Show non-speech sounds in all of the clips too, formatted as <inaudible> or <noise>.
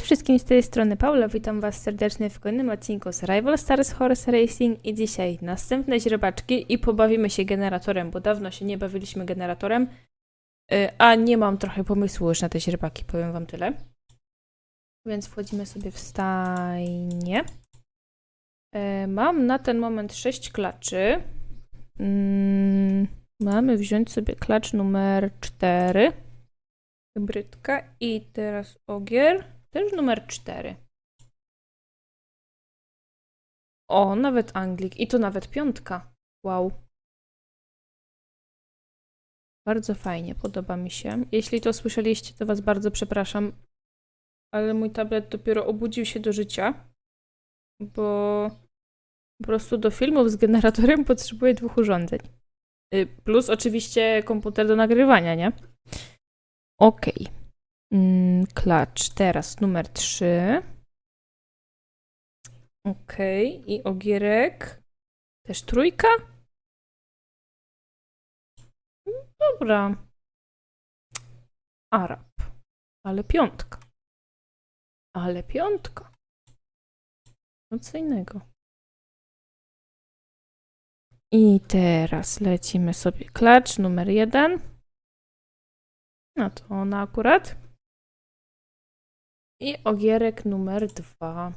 Cześć wszystkim z tej strony Paula, witam was serdecznie w kolejnym odcinku z Rival Stars Horse Racing i dzisiaj następne źrebaczki i pobawimy się generatorem, bo dawno się nie bawiliśmy generatorem, Y, a nie mam trochę pomysłu już na te źrebaki, powiem wam tyle. Więc wchodzimy sobie w stajnię. Y, Mam na ten moment 6 klaczy. Mm, Mamy wziąć sobie klacz numer 4. Hybrydka i teraz ogier. Też numer 4. O, nawet Anglik. I to nawet piątka. Wow. Bardzo fajnie, podoba mi się. Jeśli to słyszeliście, to Was bardzo przepraszam, ale mój tablet dopiero obudził się do życia, bo po prostu do filmów z generatorem <laughs> potrzebuję dwóch urządzeń. Y, Plus oczywiście komputer do nagrywania, nie? Okej. Mm, klacz. Teraz numer 3. Okej. I ogierek. Też trójka? Dobra. Arab. Ale piątka. Ale piątka. No co innego. I teraz lecimy sobie klacz numer jeden. No to ona akurat. I ogierek numer dwa.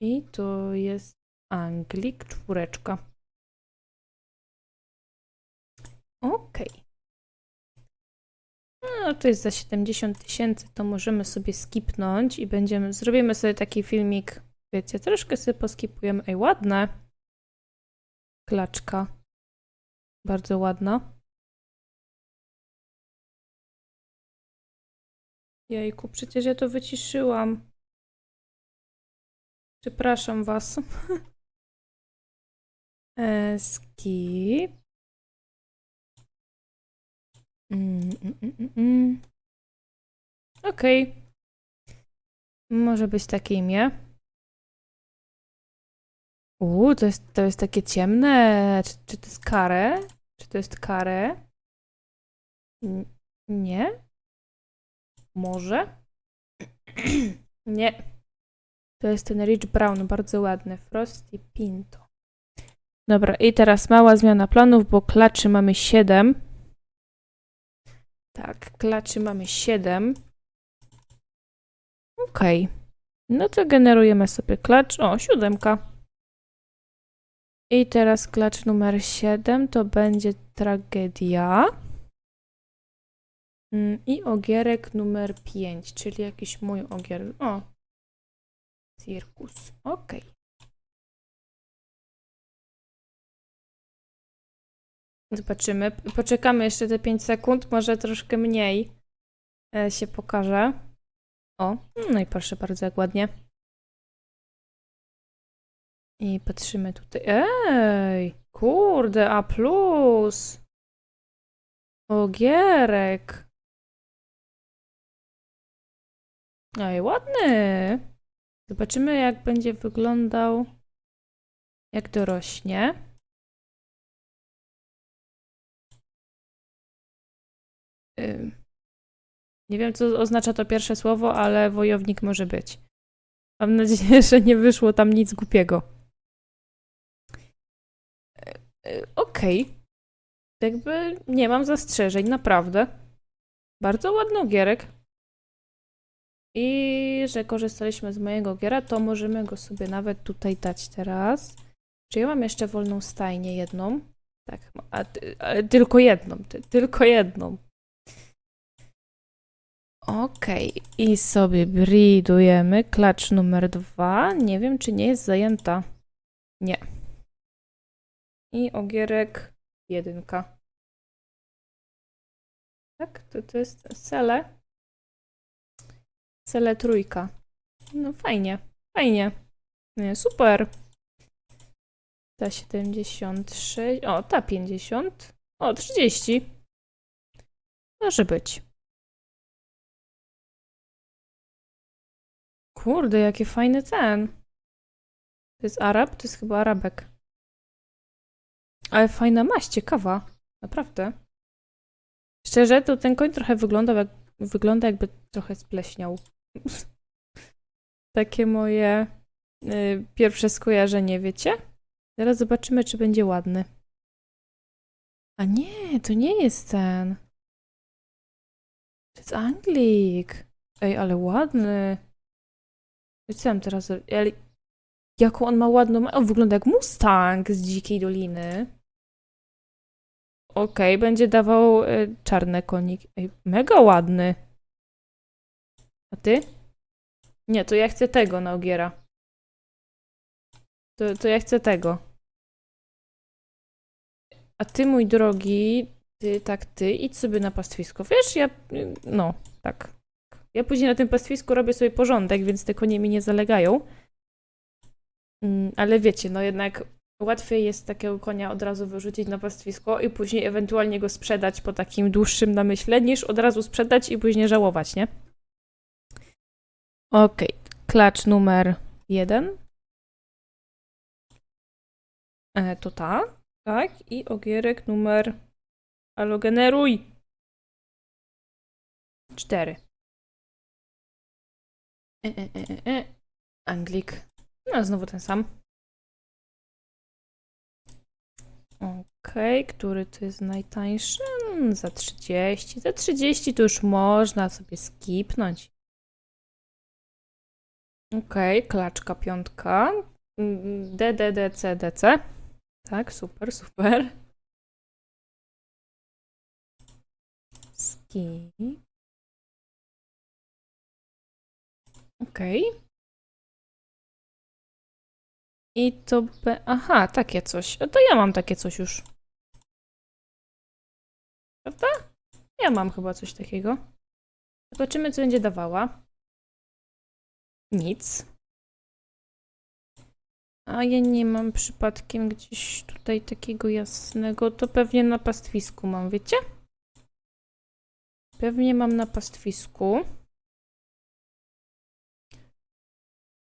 I to jest Anglik czwóreczka. Okej. No to jest za 70 tysięcy, to możemy sobie skipnąć i będziemy, zrobimy sobie taki filmik, wiecie, troszkę sobie poskipujemy. Ej, ładne. Klaczka. Bardzo ładna. Jejku, przecież ja to wyciszyłam. Przepraszam was. <laughs> e, skip. Mm, mm, mm, mm, mm. Okej. Może być takie imię. Uuu, to jest, to jest takie ciemne. Czy, czy to jest kare? Czy to jest kare? N- Nie? Może? Nie. To jest ten Rich Brown, bardzo ładny. Frosty Pinto. Dobra, i teraz mała zmiana planów, bo klaczy mamy 7. Tak, klaczy mamy 7. Okej. No to generujemy sobie klacz. O, siódemka. I teraz klacz numer 7 to będzie tragedia. Mm, I ogierek numer 5, czyli jakiś mój ogier. O. Cirkus. Okej. Zobaczymy. Poczekamy jeszcze te 5 sekund, może troszkę mniej e, się pokaże. O, no i proszę bardzo, jak ładnie. I patrzymy tutaj. Ej, kurde, A plus. Ogierek. Ej, ładny. Zobaczymy, jak będzie wyglądał, jak dorośnie. Nie wiem, co oznacza to pierwsze słowo, ale wojownik może być. Mam nadzieję, że nie wyszło tam nic głupiego. E, Okej. Jakby nie mam zastrzeżeń, naprawdę. Bardzo ładny ogierek. I że korzystaliśmy z mojego giera, to możemy go sobie nawet tutaj dać teraz. Czy ja mam jeszcze wolną stajnię jedną? Tak, a, ale tylko jedną, ty, tylko jedną. Okej, i sobie breedujemy. Klacz numer dwa. Nie wiem, czy nie jest zajęta. Nie. I ogierek jedynka. Tak, to, to jest sele. Sele trójka. No fajnie, fajnie. Nie, super. Ta 76. O, ta 50. O, 30. Może być. Kurde, jaki fajny ten. To jest Arab? To jest chyba Arabek. Ale fajna maść, ciekawa. Naprawdę. Szczerze, to ten koń trochę wyglądał jak, wygląda jakby trochę spleśniał. Takie moje y, pierwsze skojarzenie, wiecie? Zaraz zobaczymy, czy będzie ładny. A nie, to nie jest ten. To jest Anglik. Ej, ale ładny. Tam teraz? Ale jaką on ma ładną... ma- O, wygląda jak Mustang z Dzikiej Doliny. Okej, będzie dawał y, czarne koniki. Ej, mega ładny. A ty? Nie, to ja chcę tego na ogiera. To, to ja chcę tego. A ty, mój drogi, ty, tak, ty, idź sobie na pastwisko. Wiesz, ja, no, tak. Ja później na tym pastwisku robię sobie porządek, więc te konie mi nie zalegają. Mm, Ale wiecie, no jednak łatwiej jest takiego konia od razu wyrzucić na pastwisko i później ewentualnie go sprzedać po takim dłuższym namyśle, niż od razu sprzedać i później żałować, nie? Okej, klacz numer jeden. E, to ta, tak, i ogierek numer... Alo, generuj! Cztery. E, e, e, e, e. Anglik. No, znowu ten sam. Okej, który to jest najtańszy? Mm, Za 30. Za 30 to już można sobie skipnąć. Okej, klaczka piątka. Mm, D, D, D, C, D, C. Tak, super, super. Ski. Okej. I to B. Aha, takie coś. No to ja mam takie coś już. Prawda? Ja mam chyba coś takiego. Zobaczymy, co będzie dawała. Nic. A ja nie mam przypadkiem gdzieś tutaj takiego jasnego. To pewnie na pastwisku mam, wiecie? Pewnie mam na pastwisku.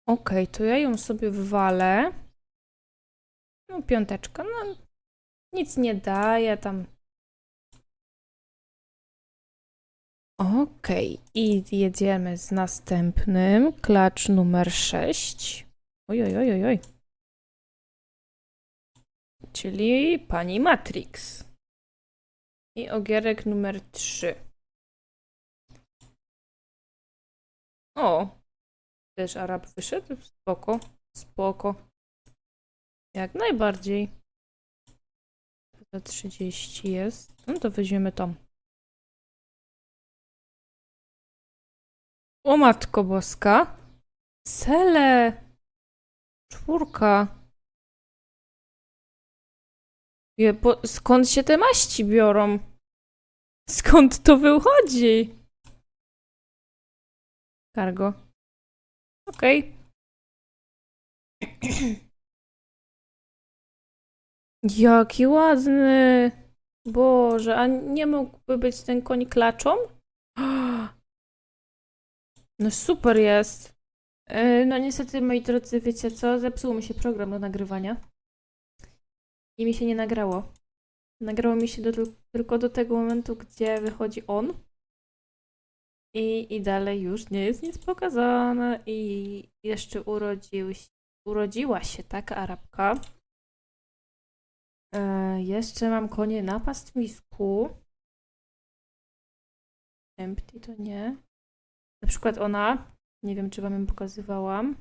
Okej, to ja ją sobie wywalę. No, piąteczka, no nic nie daje tam. Okej, i jedziemy z następnym. Klacz numer 6. Oj, oj, oj, oj. Czyli pani Matrix. I ogierek numer 3. O, też Arab wyszedł? Spoko, spoko. Jak najbardziej. Za 30 jest. No to weźmiemy tą. O matko boska. Sele. Czwórka. Je, skąd się te maści biorą? Skąd to wychodzi? Cargo. Okej. <clears throat> Jaki ładny. Boże, a nie mógłby być ten koń klaczą? No super jest. Yy, No niestety, moi drodzy, wiecie co? Zepsuł mi się program do nagrywania. I mi się nie nagrało. Nagrało mi się do, tylko do tego momentu, gdzie wychodzi on. I, I dalej już nie jest nic pokazane. I jeszcze urodził, urodziła się taka Arabka. E, jeszcze mam konie na pastwisku. Empty to nie. Na przykład ona. Nie wiem, czy wam ją pokazywałam.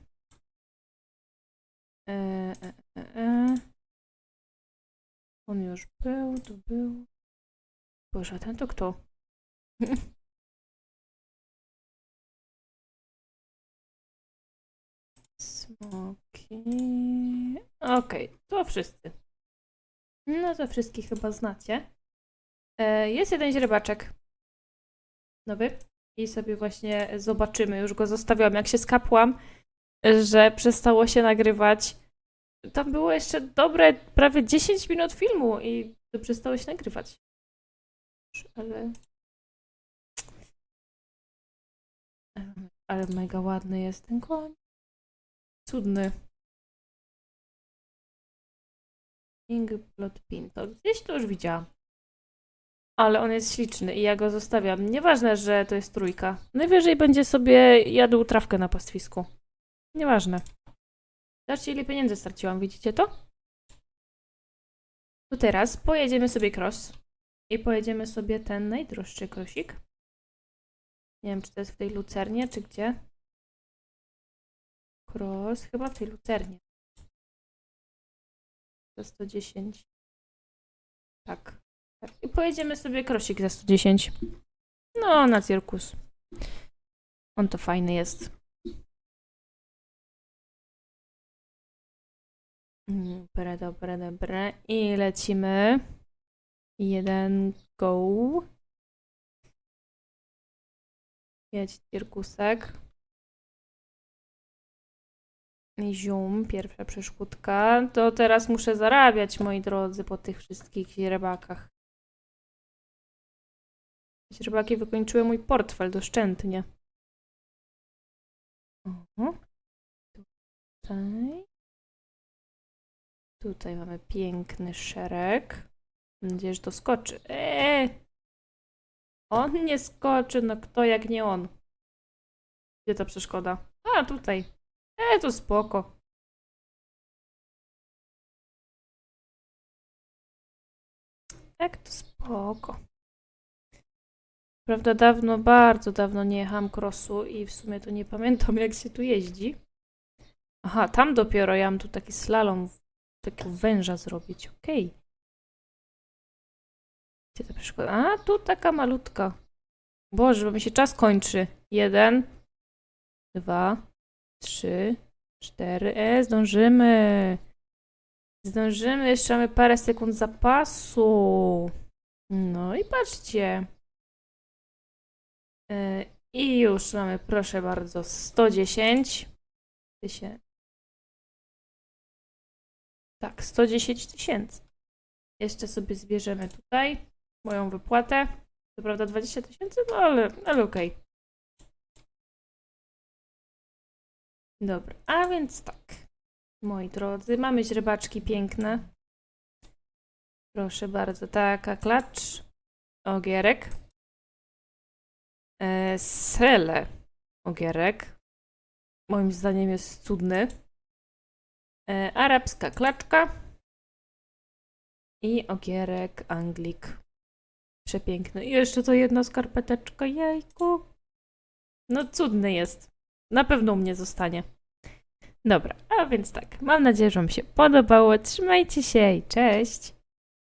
E, e, e, e. On już był, to był. Boże, ten to kto? Smoki. Okej, to wszyscy. No to wszystkich chyba znacie. E, jest jeden źrebaczek. Nowy. I sobie właśnie zobaczymy. Już go zostawiłam, jak się skapłam, że przestało się nagrywać. Tam było jeszcze dobre prawie 10 minut filmu i to przestało się nagrywać. Ale. Ale mega ładny jest ten koń. Cudny. King Blood Pinto. Gdzieś to już widziałam. Ale on jest śliczny i ja go zostawiam. Nieważne, że to jest trójka. Najwyżej będzie sobie jadł trawkę na pastwisku. Nieważne. Zobaczcie, ile pieniędzy straciłam. Widzicie to? To teraz pojedziemy sobie cross. I pojedziemy sobie ten najdroższy krosik. Nie wiem, czy to jest w tej lucernie, czy gdzie. Cross, chyba w tej lucernie. Za 110. Tak. I pojedziemy sobie krosik za 110. No, na cirkus. On to fajny jest. Dobre, dobre, dobre. I lecimy. Jeden, go. Jedź cirkusek. I zium, pierwsza przeszkódka. To teraz muszę zarabiać, moi drodzy, po tych wszystkich źrebakach. Źrebaki wykończyły mój portfel doszczętnie. Oho. Tutaj. Tutaj mamy piękny szereg. Mam nadzieję, że to skoczy. Eee! On nie skoczy, no kto jak nie on. Gdzie ta przeszkoda? A, tutaj. E, to spoko. Tak, to spoko. Prawda, dawno, bardzo dawno nie jechałam crossu i w sumie to nie pamiętam, jak się tu jeździ. Aha, tam dopiero ja mam tu taki slalom, takiego węża zrobić. Okej. Gdzie ta przeszkoda? A, tu taka malutka. Boże, bo mi się czas kończy. Jeden, dwa, trzy, cztery. E, zdążymy. Zdążymy, jeszcze mamy parę sekund zapasu. No i patrzcie. E, I już mamy, proszę bardzo, 110 tysięcy. Tak, 110 tysięcy. Jeszcze sobie zbierzemy tutaj moją wypłatę. Co prawda 20 tysięcy, no ale, ale okej. Dobra, a więc tak. Moi drodzy, mamy źrebaczki piękne. Proszę bardzo, taka klacz. Ogierek. E, sele. Ogierek. Moim zdaniem jest cudny. E, arabska klaczka. I ogierek anglik. Przepiękny. I jeszcze to jedna skarpeteczka. Jajku. No cudny jest. Na pewno u mnie zostanie. Dobra, a więc tak. Mam nadzieję, że Wam się podobało. Trzymajcie się i cześć.